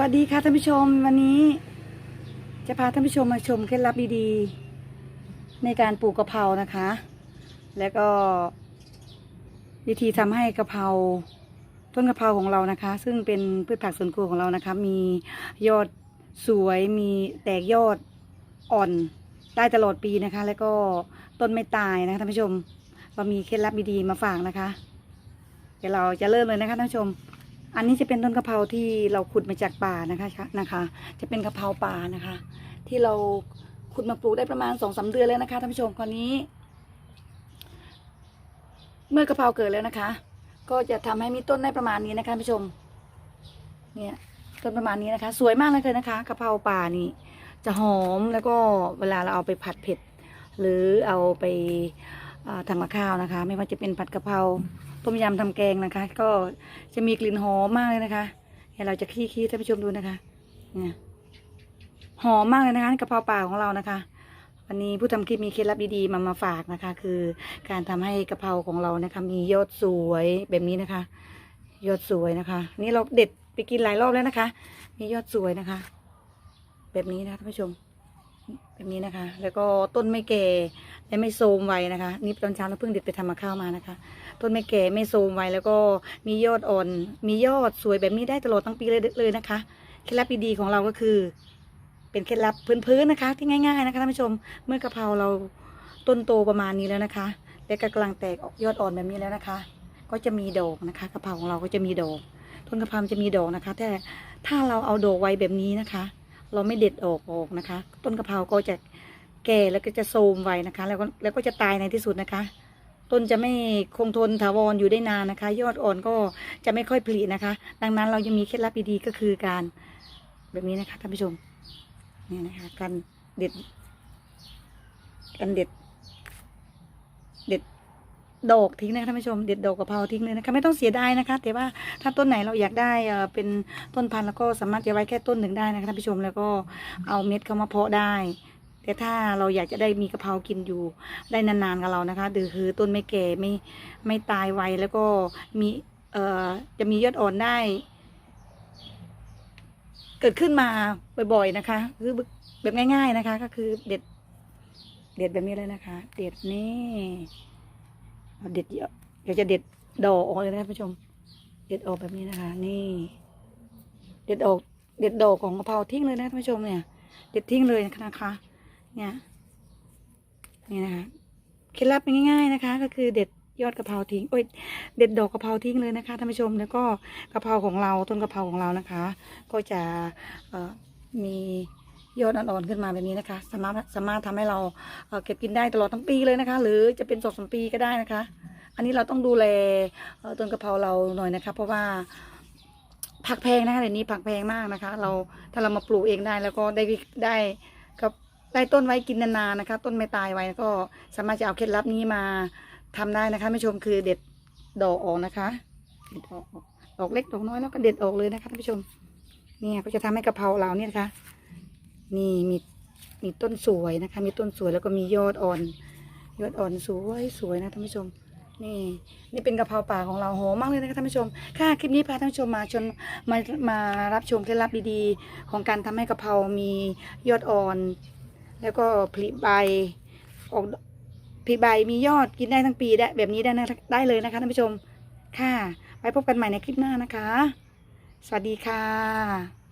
วัสดีค่ะท่านผู้ชมวันนี้ จะพาท่านผู้ชมมาชมเคล็ดลับดีๆ ในการปลูกกะเพรานะคะ แล้วก็วิธีทำให้กะเพราต้นกะเพราของเรานะคะ ซึ่งเป็นพืชผักสวนครัวของเรานะคะ มียอดสวยมีแตกยอดอ่อนได้ตลอดปีนะคะ แล้วก็ต้นไม่ตายนะคะท่านผู้ชมเรามีเคล็ดลับดีๆมาฝากนะคะ เดี๋ยวเราจะเริ่มเลยนะคะท่านผู้ชม อันนี้จะเป็นต้นกะเพราที่เราขุดมาจากป่านะคะนะคะ จะเป็นกะเพราป่านะคะ ที่เราขุดมาปลูกได้ประมาณสองสาเดือนแล้วนะคะท่านผู้ชมคราวนี้ เมื่อกะเพราเกิดแล้วนะคะ ก็จะทำให้มีต้นได้ประมาณนี้นะคะท่านผู้ชม เนี่ยต้นประมาณนี้นะคะ สวยมากเลยนะคะกะเพราป่านี่จะหอมแล้วก็เวลาเราเอาไปผัดเผ็ด หรือเอาไปทำกับข้าวนะคะ ไม่ว่าจะเป็นผัดกะเพรา ต้มยำทำแกงนะคะ ก็จะมีกลิ่นหอมมากเลยนะคะเดี๋ยวเราจะคี้ๆท่านผู้ชมดูนะคะเนี่ยหอมมากเลยนะคะกระเพราป่าของเรานะคะ วันนี้ผู้ทำคลิปมีเคล็ดลับดีๆมามาฝากนะคะ คือการทำให้กระเพราของเรานะคะ มียอดสวยแบบนี้นะคะ ยอดสวยนะคะ นี่เราเด็ดไปกินหลายรอบแล้วนะคะ มียอดสวยนะคะ แบบนี้นะท่านผู้ชม แบบนี้นะคะ แล้วก็ต้นไม่แก่และไม่โทมไวนะคะ นี่ตอนเช้าเราเพิ่งเด็ดไปทำมาข้าวมานะคะ ต้นไม่แก่ไม่โทมไวแล้วก็มียอดอ่อน มียอดสวยแบบนี้ได้ตลอดทั้งปีเลยเลยนะคะเคล็ดลับดีๆของเราก็คือ เป็นเคล็ดลับพื้นๆนะคะ ที่ง่าย ๆนะคะท่านผู้ชมเมื่อกะเพราเราต้นโตประมาณนี้แล้วนะคะ และก็กำลังแตกออกยอดอ่อนแบบนี้แล้วนะคะ ก็จะมีดอกนะคะกะเพราของเราก็จะมีดอก ต้นกะเพราจะมีดอกนะคะ แต่ถ้าเราเอาดอกไว้แบบนี้นะคะ เราไม่เด็ดออกออกนะคะ ต้นกะเพราก็จะแก่แล้วก็จะโทรมไวนะคะ แล้วก็แล้วก็จะตายในที่สุดนะคะ ต้นจะไม่คงทนถาวรอยู่ได้นานนะคะ ยอดอ่อนก็จะไม่ค่อยผลินะคะ ดังนั้นเรายังมีเคล็ดลับดีๆก็คือการแบบนี้นะคะท่านผู้ชมนี่นะคะการเด็ดการเด็ดเด็ด ดอกทิ้งนะคะท่านผู้ชมเด็ดดอกกะเพราทิ้งเลยนะคะไม่ต้องเสียดายนะคะ แต่ว่าถ้าต้นไหนเราอยากได้เป็นต้นพันธุ์แล้วก็สามารถจะไว้แค่ต้นหนึ่งได้นะคะท่านผู้ชมแล้วก็เอาเม็ดเข้ามาเพาะได้ แต่ถ้าเราอยากจะได้มีกะเพรากินอยู่ได้นานๆกับเรานะคะดือคือต้นไม่แก่ไม่ไม่ตายไวแล้วก็มีเอ่อจะมียอดอ่อนได้ เกิดขึ้นมาบ่อยๆนะคะ คือแบบง่าย ๆนะคะ ก็คือเด็ด เด็ดแบบนี้เลยนะคะ เด็ดนี่ เด็ดเยอะเดี๋ยวจะเด็ดดอกออกเลยนะท่านผู้ชม เด็ดออกแบบนี้นะคะ นี่ เด็ดออกเด็ดดอกของกะเพราทิ้งเลยนะท่านผู้ชมเนี่ย เด็ดทิ้งเลยนะคะ เนี่ยนี่นะคะเคล็ดลับง่ายๆนะคะ ก็คือเด็ดยอดกะเพราทิ้งโอ้ยเด็ดดอกกะเพราทิ้งเลยนะคะท่านผู้ชม แล้วก็กะเพราของเราต้นกะเพราของเรานะคะ ก็จะมี ยอดอ่อนๆขึ้นมาแบบนี้นะคะ สามารถสามารถทำให้เราเก็บกินได้ตลอดทั้งปีเลยนะคะ หรือจะเป็นสองสามปีก็ได้นะคะ อันนี้เราต้องดูแลต้นกระเพราเราหน่อยนะคะ เพราะว่าผักแพงนะคะเดี๋ยวนี้ผักแพงมากนะคะ เราถ้าเรามาปลูกเองได้แล้วก็ได้ได้กับได้ต้นไว้กินนานๆนะคะ ต้นไม่ตายไว้ก็สามารถจะเอาเคล็ดลับนี้มาทำได้นะคะไม่ชมคือเด็ดดอกออกนะคะเด็ดออกดอกเล็กดอกน้อยแล้วก็เด็ดออกเลยนะคะท่านผู้ชมเนี่ยก็จะทำให้กระเพราเราเนี่ยนะคะ นี่มีมีต้นสวยนะคะ มีต้นสวยแล้วก็มียอดอ่อน ยอดอ่อนสวยสวยนะท่านผู้ชม นี่นี่เป็นกะเพราป่าของเราหอมมากเลยนะคะท่านผู้ชม ค่ะคลิปนี้พาท่านผู้ชมมาชนมามารับชมเคล็ดลับดีๆ ของการทำให้กะเพรา มียอดอ่อน แล้วก็ผลิใบออกผลิใบมียอดกินได้ทั้งปีได้แบบนี้ได้นะได้เลยนะคะท่านผู้ชม ค่ะไว้พบกันใหม่ในคลิปหน้านะคะ สวัสดีค่ะ